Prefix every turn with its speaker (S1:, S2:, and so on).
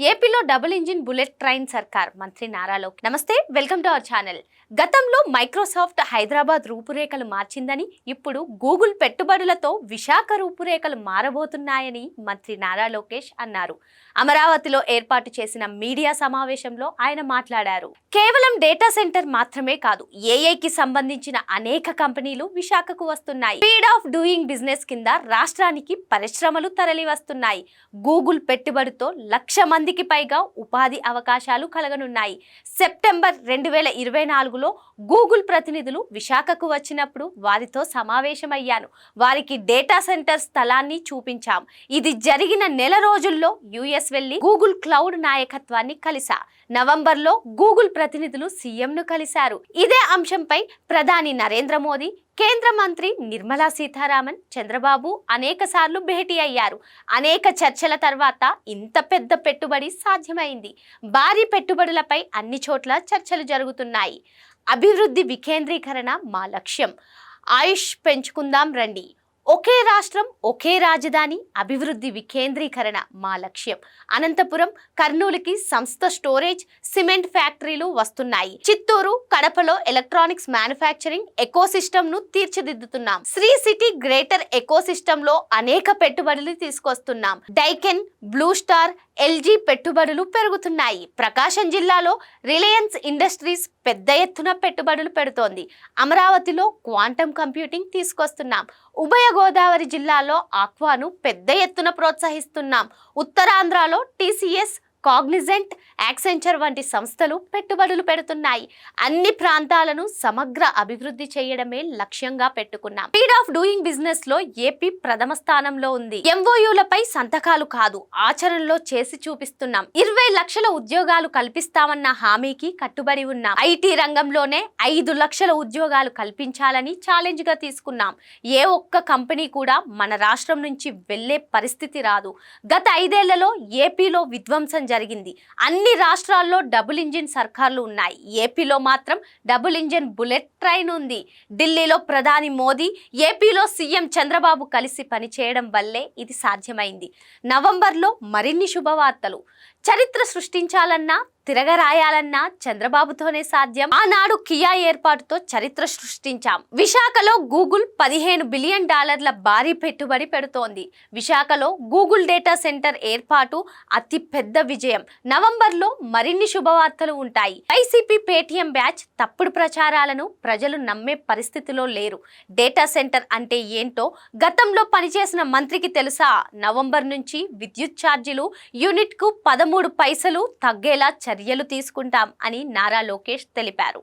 S1: ఏపీలో double engine bullet train సర్కార్ మంత్రి నారా లోకేష్ నమస్తే వెల్కమ్ టు అవర్ ఛానల్. గతంలో మైక్రోసాఫ్ట్ హైదరాబాద్ రూపురేఖలు మార్చిందని ఇప్పుడు గూగుల్ పెట్టుబడులతో విశాఖ రూపురేఖలు మారబోతున్నాయని మంత్రి నారా లోకేష్ అన్నారు. అమరావతిలో ఏర్పాటు చేసిన మీడియా సమావేశంలో ఆయన మాట్లాడారు. కేవలం డేటా సెంటర్ మాత్రమే కాదు ఏఐకి సంబంధించిన అనేక కంపెనీలు విశాఖకు వస్తున్నాయి. స్పీడ్ ఆఫ్ డూయింగ్ బిజినెస్ కింద రాష్ట్రానికి పరిశ్రమలు తరలి వస్తున్నాయి గూగుల్ పెట్టుబడితో లక్ష మందికి పైగా ఉపాధి అవకాశాలు కలగనున్నాయి. సెప్టెంబర్ రెండు వేల ఇరవై నాలుగులో గూగుల్ ప్రతినిధులు విశాఖకు వచ్చినప్పుడు వారితో సమావేశమయ్యాను. వారికి డేటా సెంటర్ స్థలాన్ని చూపించాం. ఇది జరిగిన నెల రోజుల్లో యుఎస్ వెళ్ళి గూగుల్ క్లౌడ్ నాయకత్వాన్ని కలిసా నవంబర్లో గూగుల్ ప్రతినిధులు సీఎంను కలిశారు. ఇదే అంశంపై ప్రధాని నరేంద్ర మోదీ కేంద్ర మంత్రి నిర్మలా సీతారామన్ చంద్రబాబు అనేక సార్లు భేటీ అయ్యారు. అనేక చర్చల తర్వాత ఇంత పెద్ద పెట్టుబడి సాధ్యమైంది. భారీ పెట్టుబడులపై అన్ని చోట్ల చర్చలు జరుగుతున్నాయి. అభివృద్ధి వికేంద్రీకరణ మా లక్ష్యం. ఆయుష్ పెంచుకుందాం రండి. ఒకే రాష్ట్రం ఒకే రాజధాని అభివృద్ధి వికేంద్రీకరణ మా లక్ష్యం. అనంతపురం కర్నూలుకి సంస్థ స్టోరేజ్ సిమెంట్ ఫ్యాక్టరీలు వస్తున్నాయి. చిత్తూరు కడపలో ఎలక్ట్రానిక్స్ మ్యానుఫ్యాక్చరింగ్ ఎకోసిస్టమ్ను తీర్చిదిద్దుతున్నాం. శ్రీ సిటీ గ్రేటర్ ఎకోసిస్టమ్లో అనేక పెట్టుబడులు తీసుకొస్తున్నాం. డైకెన్ బ్లూ స్టార్ ఎల్జీ పెట్టుబడులు పెరుగుతున్నాయి. ప్రకాశం జిల్లాలో రిలయన్స్ ఇండస్ట్రీస్ పెద్ద ఎత్తున పెట్టుబడులు పెడుతోంది. అమరావతిలో క్వాంటమ్ కంప్యూటింగ్ తీసుకొస్తున్నాం. ఉభయ గోదావరి జిల్లాలో ఆక్వాను పెద్ద ఎత్తున ప్రోత్సహిస్తున్నాం. ఉత్తరాంధ్రలో టీసీఎస్ కాగ్నిజెంట్ యాక్సెంచర్ వంటి సంస్థలు పెట్టుబడులు పెడుతున్నాయి. అన్ని ప్రాంతాలను సమగ్ర అభివృద్ధి చేయడమే లక్ష్యంగా పెట్టుకున్నాం. స్పీడ్ ఆఫ్ డూయింగ్ బిజినెస్లో ఏపీ ప్రథమ స్థానంలో ఉంది. ఎంఓయూలపై సంతకాలు కాదు ఆచరణలో చేసి చూపిస్తున్నాం. ఇరవై లక్షల ఉద్యోగాలు కల్పిస్తామన్న హామీకి కట్టుబడి ఉన్నాం. ఐటీ రంగంలోనే ఐదు లక్షల ఉద్యోగాలు కల్పించాలని ఛాలెంజ్గా తీసుకున్నాం. ఏ ఒక్క కంపెనీ కూడా మన రాష్ట్రం నుంచి వెళ్ళే పరిస్థితి రాదు. గత ఐదేళ్ళలో ఏపీలో విధ్వంసం జరిగింది. అన్ని రాష్ట్రాల్లో డబుల్ ఇంజిన్ సర్కార్లు ఉన్నాయి. ఏపీలో మాత్రం డబుల్ ఇంజిన్ బుల్లెట్ ట్రైన్ ఉంది. ఢిల్లీలో ప్రధాని మోదీ ఏపీలో సీఎం చంద్రబాబు కలిసి పనిచేయడం వల్లే ఇది సాధ్యమైంది. నవంబర్లో మరిన్ని శుభవార్తలు. చరిత్ర సృష్టించాలన్నా తిరగరాయాలన్నా చంద్రబాబుతోనే సాధ్యం. ఆనాడు కియా ఏర్పాటుతో చరిత్ర సృష్టించాం. విశాఖలో గూగుల్ పదిహేను బిలియన్ డాలర్ల భారీ పెట్టుబడి పెడుతోంది. విశాఖలో గూగుల్ డేటా సెంటర్ ఏర్పాటు అతి పెద్ద విజయం. నవంబర్లో మరిన్ని శుభవార్తలు ఉంటాయి. వైసీపీ పేటీఎం బ్యాచ్ తప్పుడు ప్రచారాలను ప్రజలు నమ్మే పరిస్థితిలో లేరు. డేటా సెంటర్ అంటే ఏంటో గతంలో పనిచేసిన మంత్రికి తెలుసా? నవంబర్ నుంచి విద్యుత్ ఛార్జీలు యూనిట్కు పదమూడు పైసలు తగ్గేలా చర్యలు తీసుకుంటాం అని నారా లోకేష్ తెలిపారు.